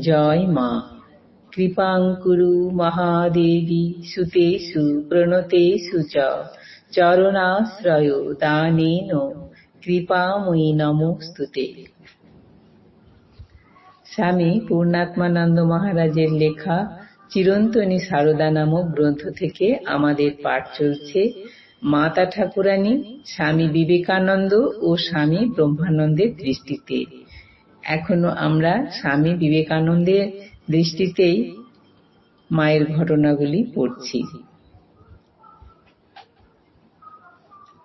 জয় মা। কৃপাং কুরু মহাদেবী সুতেষু, প্রণতেষু চ। চরণাশ্রয় দানেন। কৃপাময়ী নমস্তুতে। স্বামী পূর্ণাত্মানন্দ মহারাজের লেখা চিরন্তনী সারদা নামক গ্রন্থ থেকে আমাদের পাঠ চলছে। মাতা ঠাকুরানী, স্বামী বিবেকানন্দ ও স্বামী ব্রহ্মানন্দের দৃষ্টিতে। এখনও আমরা স্বামী বিবেকানন্দের দৃষ্টিতেই মায়ের ঘটনাগুলি পড়ছি।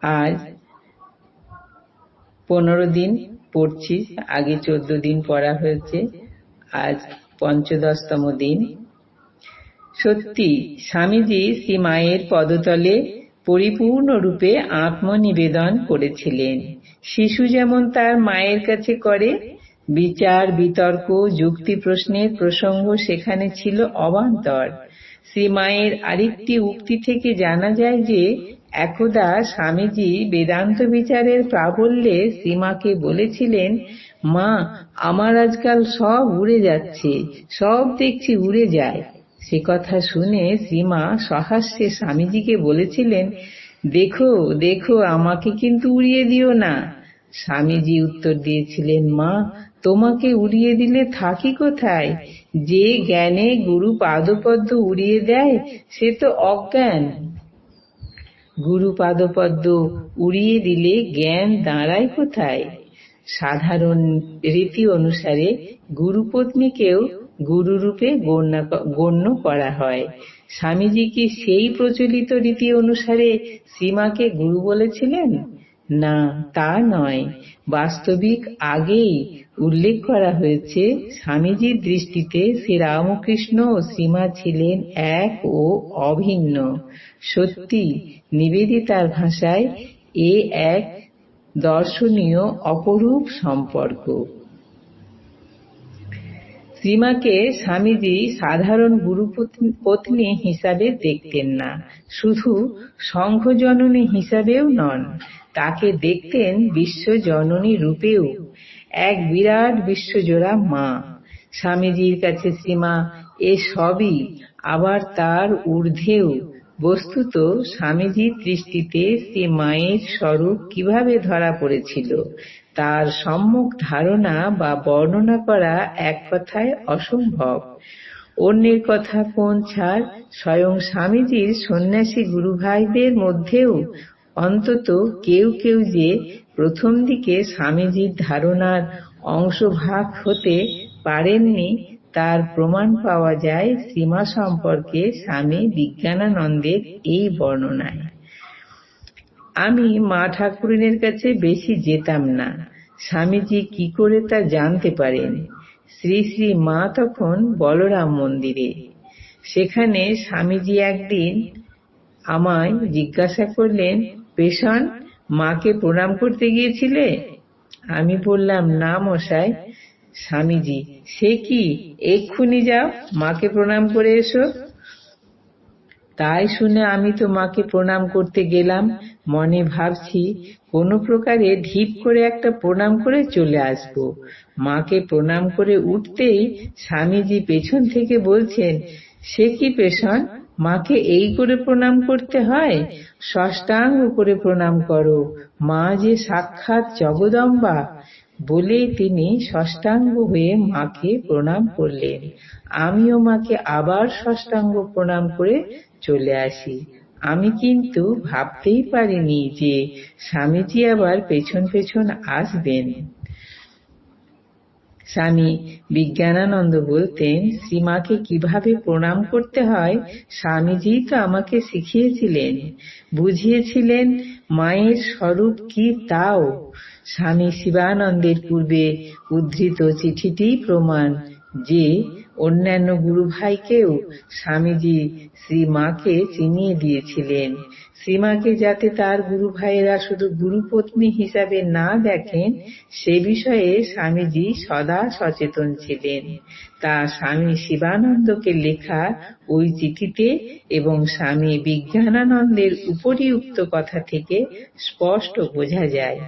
আজ পনেরো দিন পড়ছি, আগে চোদ্দ দিন পড়া হয়েছে, আজ পঞ্চদশতম দিন। সত্যি, স্বামীজি শ্রী মায়ের পদতলে পরিপূর্ণরূপে আত্মনিবেদন করেছিলেন। শিশু যেমন তার মায়ের কাছে করে বিচার, বিতর্ক, যুক্তি প্রশ্নের প্রসঙ্গ সেখানে ছিল অবান্তর। শ্রীমায়ের আরেকটি উক্তি থেকে জানা যায় যে, একদা স্বামীজি বেদান্ত বিচারের প্রাবল্যে শ্রীমাকে বলেছিলেন, মা, আমার আজকাল সব উড়ে যাচ্ছে, সব দেখছি উড়ে যায়। সে কথা শুনে শ্রীমা সহাস্যে স্বামীজিকে বলেছিলেন, দেখো দেখো, আমাকে কিন্তু উড়িয়ে দিও না। স্বামীজি উত্তর দিয়েছিলেন, মা তোমাকে উড়িয়ে দিলে থাকি কোথায়? যে জ্ঞানে গুরু পাদপদ্ম উড়িয়ে দেয়, সে তো অজ্ঞান। গুরু পাদপদ্ম উড়িয়ে দিলে জ্ঞান দাঁড়ায় কোথায়? সাধারণ রীতি অনুসারে গুরুপত্নীকেও গুরুরূপে গণ্য করা হয়। স্বামীজি কি সেই প্রচলিত রীতি অনুসারে সীমাকে গুরু বলেছিলেন? না, তা নয়। বাস্তবিক আগেই উল্লেখ করা হয়েছে, স্বামীজির দৃষ্টিতে শ্রীরামকৃষ্ণ ও সীমা ছিলেন এক ও অভিন্ন। সত্যি, নিবেদিতার ভাষায় এ এক দর্শনীয় অপরূপ সম্পর্ক। শ্রীমাকে স্বামীজি সাধারণ গুরু পত্নী হিসাবে দেখতেন না। শুধু সংঘজননী হিসাবেও নন, তাকে দেখতেন বিশ্বজননী রূপেও। এক বিরাট বিশ্বজোড়া মা। স্বামীজির কাছে শ্রীমা এ সবই আবার তার ঊর্ধ্বেও। বস্তুত স্বামীজির দৃষ্টিতে শ্রী মায়ের স্বরূপ কীভাবে ধরা পড়েছিল তার সম্মুখ ধারণা বা বর্ণনা করা এক কথায় অসম্ভব। অন্যের কথা কোন ছাড়, স্বয়ং স্বামীজির সন্ন্যাসী গুরু ভাইদের মধ্যেও অন্তত কেউ কেউ যে প্রথম দিকে স্বামীজির ধারণার অংশভাগ হতে পারেননি, তার প্রমাণ পাওয়া যায় সীমা সম্পর্কে স্বামী বিজ্ঞানানন্দের এই বর্ণনায়। আমি মা ঠাকুরিনের কাছে বেশি যেতাম না। স্বামীজি কি করে তা জানতে পারেন? শ্রী শ্রী মা তখন বলরাম মন্দিরে। সেখানে স্বামীজি একদিন আমায় জিজ্ঞাসা করলেন, পেশন, মাকে প্রণাম করতে গিয়েছিলে? আমি বললাম, না মশাই, স্বামীজি, সে কি? এক্ষুনি যাও, মাকে প্রণাম করে এসো। তাই শুনে আমি তো মাকে প্রণাম করতে গেলাম। মনে ভাবছি, কোনো প্রকারে ঢিপ করে একটা প্রণাম করে চলে আসব। মাকে প্রণাম করে উঠতেই স্বামীজি পেছন থেকে বলছেন, সে কি পেশন? মাকে এই করে প্রণাম করতে হয়? ষষ্ঠাঙ্গ করে প্রণাম করো। মা যে সাক্ষাৎ জগদম্বা। বলে তিনি ষষ্ঠাঙ্গ হয়ে মাকে প্রণাম করলেন। আমিও মাকে আবার ষষ্ঠাঙ্গ প্রণাম করে চলে আসি। আমি কিন্তু ভাবতেই পারিনি যে স্বামীজি আবার পেছন পেছন আসবেন। স্বামী বিজ্ঞানানন্দ বলতেন, শ্রীমাকে কীভাবে প্রণাম করতে হয়, স্বামীজি তো আমাকে শিখিয়েছিলেন। বুঝিয়েছিলেন, মায়ের স্বরূপ কি তাও? স্বামী শিবানন্দের পূর্বে উদ্ধৃত চিঠিটি প্রমাণ যে অন্যান্য গুরু ভাইকেও স্বামীজি শ্রীমাকে চিনিয়ে দিয়েছিলেন। শ্রীমাকে যাতে তার গুরু ভাইয়েরা শুধু গুরুপত্নী হিসাবে না দেখেন, সে বিষয়ে স্বামীজি সদা সচেতন ছিলেন। তা স্বামী শিবানন্দকে লেখা ওই চিঠিতে এবং স্বামী বিজ্ঞানানন্দের উপরিউক্ত কথা থেকে স্পষ্ট বোঝা যায়।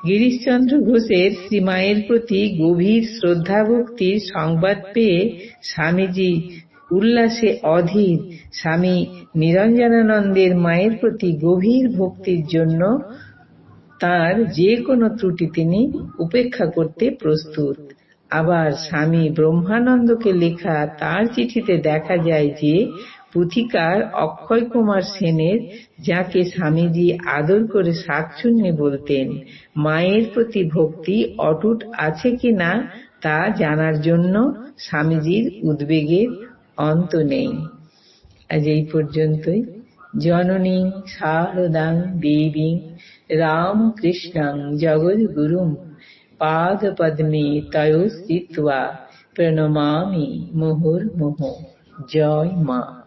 গিরিশচন্দ্র ঘোষের শ্রীমায়ের প্রতি গভীর শ্রদ্ধা ভক্তির সংবাদ পেয়ে স্বামীজি উল্লাসে অধীর। স্বামী নিরঞ্জনানন্দের মায়ের প্রতি গভীর ভক্তির জন্য তার যে কোনো ত্রুটি তিনি উপেক্ষা করতে প্রস্তুত। আবার স্বামী ব্রহ্মানন্দকে লেখা তার চিঠিতে দেখা যায় যে পুথিকার অক্ষয় কুমার সেনের, যাকে স্বামীজি আদর করে শাকচুন্নি বলতেন, মায়ের প্রতি ভক্তি অটুট আছে কিনা তা জানার জন্য স্বামীজির উদ্বেগের অন্ত নেই। আজ এই পর্যন্তই। জননী শারদাং দেবী রামকৃষ্ণং জগদ্গুরুম পাদপদ্মে তয়োস্থিত্বা প্রণমামি মুহুর্মুহু। জয় মা।